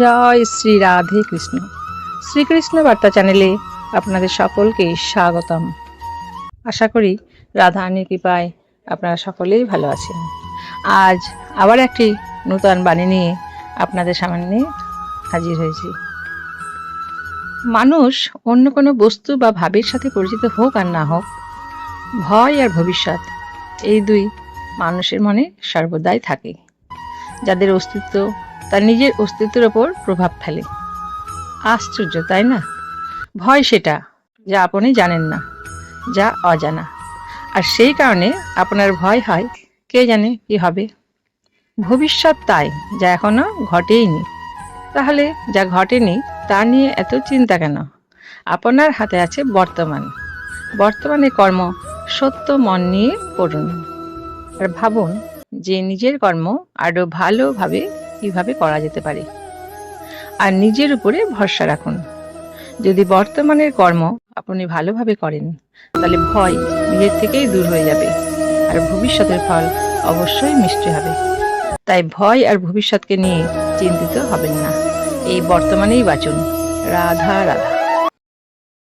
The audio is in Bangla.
জয় শ্রী রাধে কৃষ্ণ। শ্রীকৃষ্ণ বার্তা চ্যানেলে আপনাদের সকলকে স্বাগতম। আশা করি রাধারানীর কৃপায় আপনারা সকলেই ভালো আছেন। আজ আবার একটি নূতন বাণী নিয়ে আপনাদের সামনে হাজির হয়েছি। মানুষ অন্য কোনো বস্তু বা ভাবের সাথে পরিচিত হোক আর না হোক, ভয় আর ভবিষ্যৎ এই দুই মানুষের মনে সর্বদাই থাকে। যাদের অস্তিত্ব তার নিজের অস্তিত্বের ওপর প্রভাব ফেলে। আশ্চর্য, তাই না? ভয় সেটা, যা আপনি জানেন না, যা অজানা। আর সেই কারণে আপনার ভয় হয়, কে জানে কি হবে? ভবিষ্যৎ তাই, যা এখনও ঘটেইনি। তাহলে যা ঘটেনি, তা নিয়ে এত চিন্তা কেন? আপনার হাতে আছে বর্তমান। বর্তমানে কর্ম সত্য মন নিয়ে করুন আর ভাবুন যে নিজের কর্ম আরও ভালোভাবে কীভাবে করা যেতে পারে। আর নিজের উপরে ভরসা রাখুন। যদি বর্তমানের কর্ম আপনি ভালোভাবে করেন, তাহলে ভয় নিজের থেকেই দূর হয়ে যাবে আর ভবিষ্যতের ফল অবশ্যই মিষ্টি হবে। তাই ভয় আর ভবিষ্যৎকে নিয়ে চিন্তিত হবেন না। এই বর্তমানেই বাঁচুন। রাধা রাধা।